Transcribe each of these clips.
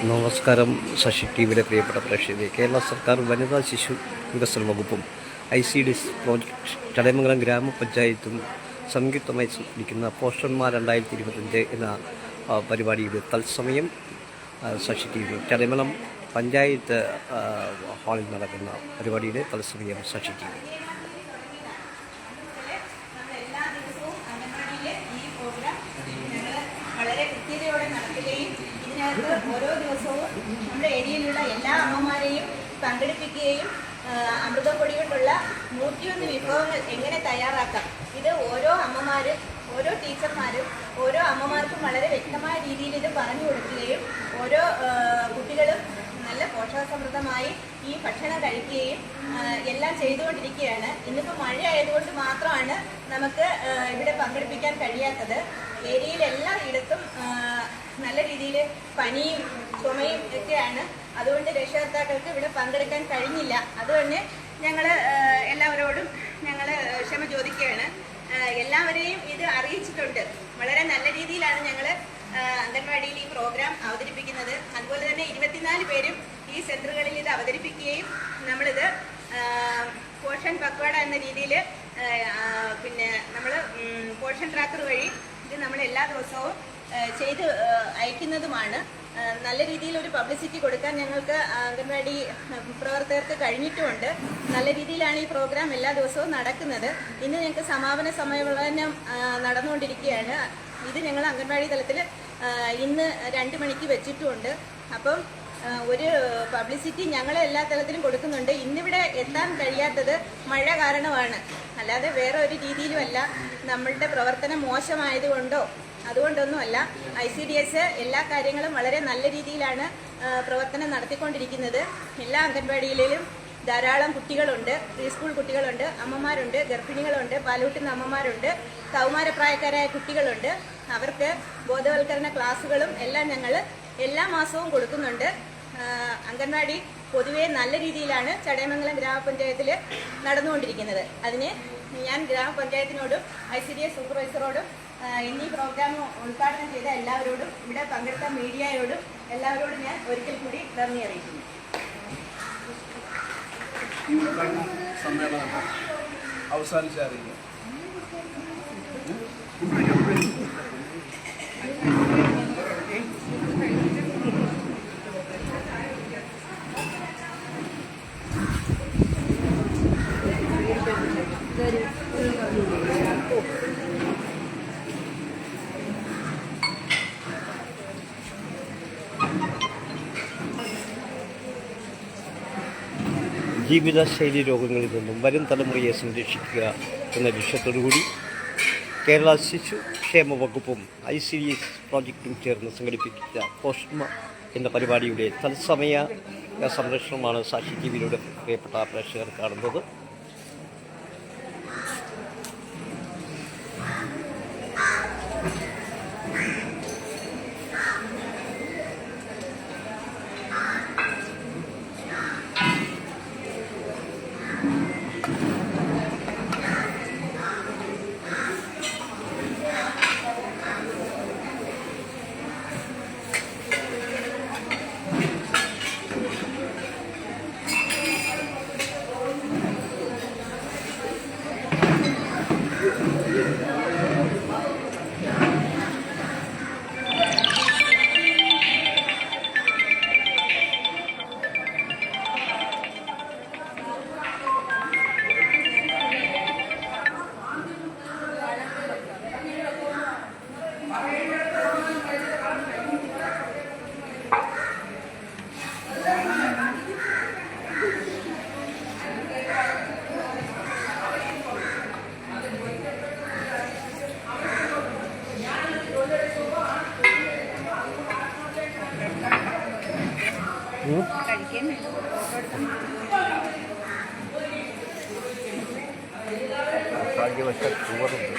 നമസ്കാരം ശശി ടി വിയുടെ പ്രിയപ്പെട്ട പ്രേക്ഷകരെ. കേരള സർക്കാർ വനിതാ ശിശു വികസന വകുപ്പും I C D project Chadayamangalam ഗ്രാമപഞ്ചായത്തും സംയുക്തമായി സംഘടിപ്പിക്കുന്ന പോഷന്മാർ രണ്ടായിരത്തി ഇരുപത്തഞ്ച് എന്ന പരിപാടിയുടെ തത്സമയം ശശി ടി വി ചടയമംഗലം പഞ്ചായത്ത് ഹാളിൽ നടക്കുന്ന പരിപാടിയുടെ തത്സമയം ശശി ടി വി എല്ലാ ദിവസവും അംഗൻവാടിയിലെ ഈ പ്രോഗ്രാം ഞങ്ങൾ വളരെ കൃത്യതയോടെ നടത്തുകയും ഓരോ ദിവസവും നമ്മുടെ ഏരിയയിലുള്ള എല്ലാ അമ്മമാരെയും പങ്കെടുപ്പിക്കുകയും അമൃതപ്പൊടി കൊണ്ടുള്ള നൂറ്റിയൊന്ന് വിഭവങ്ങൾ എങ്ങനെ തയ്യാറാക്കാം? ഇത് ഓരോ അമ്മമാരും ഓരോ ടീച്ചർമാരും ഓരോ അമ്മമാർക്കും വളരെ വ്യക്തമായ രീതിയിൽ ഇത് പറഞ്ഞു കൊടുക്കുകയും ഓരോ കുട്ടികളും നല്ല പോഷകസമൃദ്ധമായി ഈ ഭക്ഷണം കഴിക്കുകയും എല്ലാം ചെയ്തുകൊണ്ടിരിക്കുകയാണ്. ഇന്നിപ്പോൾ മഴ ആയതുകൊണ്ട് മാത്രമാണ് നമുക്ക് ഇവിടെ പങ്കെടുപ്പിക്കാൻ കഴിയാത്തത്. ആ, നല്ല രീതിയിൽ പനിയും ചുമയും ഒക്കെയാണ്. അതുകൊണ്ട് രക്ഷകർത്താക്കൾക്ക് ഇവിടെ പങ്കെടുക്കാൻ കഴിഞ്ഞില്ല. അതുകൊണ്ട് ഞങ്ങൾ എല്ലാവരോടും ഞങ്ങൾ ക്ഷമ ചോദിക്കുകയാണ്. എല്ലാവരെയും ഇത് അറിയിച്ചിട്ടുണ്ട്. വളരെ നല്ല രീതിയിലാണ് ഞങ്ങൾ അംഗൻവാടിയിൽ ഈ പ്രോഗ്രാം അവതരിപ്പിക്കുന്നത്. അതുപോലെ തന്നെ ഇരുപത്തിനാല് പേരും ഈ സെന്ററുകളിൽ ഇത് അവതരിപ്പിക്കുകയും നമ്മളിത് പോഷൻ പക്വാട എന്ന രീതിയിൽ പിന്നെ നമ്മൾ പോഷൻ ട്രാക്കർ വഴി ഇത് നമ്മൾ എല്ലാ ദിവസവും ചെയ്ത് അയക്കുന്നതുമാണ്. നല്ല രീതിയിൽ ഒരു പബ്ലിസിറ്റി കൊടുക്കാൻ ഞങ്ങൾക്ക് അംഗൻവാടി പ്രവർത്തകർക്ക് കഴിഞ്ഞിട്ടുമുണ്ട്. നല്ല രീതിയിലാണ് ഈ പ്രോഗ്രാം എല്ലാ ദിവസവും നടക്കുന്നത്. ഇന്ന് ഞങ്ങൾക്ക് സമാപന സമയവളനം നടന്നുകൊണ്ടിരിക്കുകയാണ്. ഇത് ഞങ്ങൾ അംഗൻവാടി തലത്തിൽ ഇന്ന് രണ്ട് മണിക്ക് വെച്ചിട്ടുമുണ്ട്. അപ്പം ഒരു പബ്ലിസിറ്റി ഞങ്ങൾ എല്ലാ തലത്തിലും കൊടുക്കുന്നുണ്ട്. ഇന്നിവിടെ എത്താൻ കഴിയാത്തത് മഴ കാരണമാണ്. അല്ലാതെ വേറെ ഒരു രീതിയിലുമല്ല. നമ്മളുടെ പ്രവർത്തനം മോശമായതുകൊണ്ടോ അതുകൊണ്ടൊന്നുമല്ല ഐ സി ഡി എസ് എല്ലാ കാര്യങ്ങളും വളരെ നല്ല രീതിയിലാണ് പ്രവർത്തനം നടത്തിക്കൊണ്ടിരിക്കുന്നത്. എല്ലാ അംഗൻവാടിയിലും ധാരാളം കുട്ടികളുണ്ട് പ്രീ സ്കൂൾ കുട്ടികളുണ്ട് അമ്മമാരുണ്ട് ഗർഭിണികളുണ്ട് പാലൂട്ടുന്ന അമ്മമാരുണ്ട് കൗമാരപ്രായക്കാരായ കുട്ടികളുണ്ട്. അവർക്ക് ബോധവൽക്കരണ ക്ലാസ്സുകളും എല്ലാം ഞങ്ങൾ എല്ലാ മാസവും കൊടുക്കുന്നുണ്ട്. അംഗൻവാടി പൊതുവേ നല്ല രീതിയിലാണ് ചടയമംഗലം ഗ്രാമപഞ്ചായത്തിൽ നടന്നുകൊണ്ടിരിക്കുന്നത്. അതിന് ഞാൻ ഗ്രാമപഞ്ചായത്തിനോടും ഐ സി ഡി എസ് സൂപ്പർവൈസറോടും എന്നീ പ്രോഗ്രാം ഉദ്ഘാടനം ചെയ്ത എല്ലാവരോടും ഇവിടെ പങ്കെടുത്ത മീഡിയയോടും എല്ലാവരോടും ഞാൻ ഒരിക്കൽ കൂടി നന്ദി അറിയിക്കുന്നു. സമ്മേളനം ജീവിതശൈലി രോഗങ്ങളിൽ നിന്നും വരും തലമുറയെ സംരക്ഷിക്കുക എന്ന ലക്ഷ്യത്തോടുകൂടി കേരള ശിശു ക്ഷേമ വകുപ്പും ഐ സി എസ് പ്രോജക്റ്റും ചേർന്ന് സംഘടിപ്പിച്ച പോഷ്മ എന്ന പരിപാടിയുടെ തത്സമയ സംരക്ഷണമാണ് സാക്ഷി ടി വിയിലൂടെ പ്രിയപ്പെട്ട പ്രേക്ഷകർ കാണുന്നത്. ഭാഗ്യവശാൽ ചുവറുണ്ട്.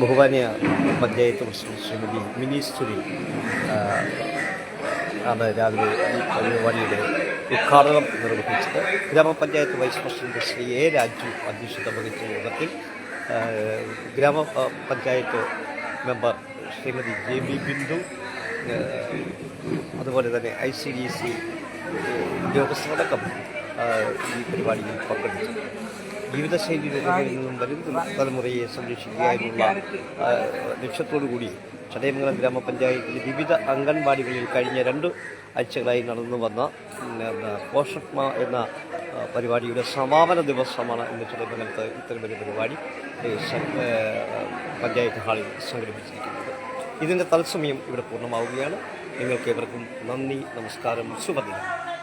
ബഹുമാന്യ പഞ്ചായത്ത് പ്രസിഡന്റ് ശ്രീമതി മിനി ആണ് രാവിലെ ഈ പരിപാടിയുടെ ഉദ്ഘാടനം നിർവഹിച്ചത്. ഗ്രാമപഞ്ചായത്ത് vice president Shri A Raju അധ്യക്ഷത വഹിച്ച യോഗത്തിൽ ഗ്രാമപഞ്ചായത്ത് member Shrimati J B Bindu അതുപോലെ തന്നെ ഐ സി ഡി സി ഉദ്യോഗസ്ഥരടക്കം ഈ പരിപാടിയിൽ പങ്കെടുത്തു. ജീവിതശൈലി രോഗങ്ങളിൽ നിന്നും വരും തലമുറയെ സംരക്ഷിക്കാനുള്ള ലക്ഷ്യത്തോടുകൂടി ലക്ഷ്യത്തോടു കൂടി ചടയമംഗലം ഗ്രാമപഞ്ചായത്തിലെ വിവിധ അംഗൻവാടികളിൽ കഴിഞ്ഞ രണ്ട് ആഴ്ചകളായി നടന്നു വന്ന പോഷക്മ എന്ന പരിപാടിയുടെ സമാപന ദിവസമാണ് ഇന്ന് ചടയമംഗലത്ത് ഇത്തരമൊരു പരിപാടി. പഞ്ചായത്ത് ഹാളിൽ സംഘടിപ്പിച്ചിരിക്കുന്നത്. ഇതിന്റെ തത്സമയം ഇവിടെ പൂർണമാവുകയാണ്. നിങ്ങൾക്ക് ഏവർക്കും നന്ദി നമസ്കാരം ശുഭദിനം.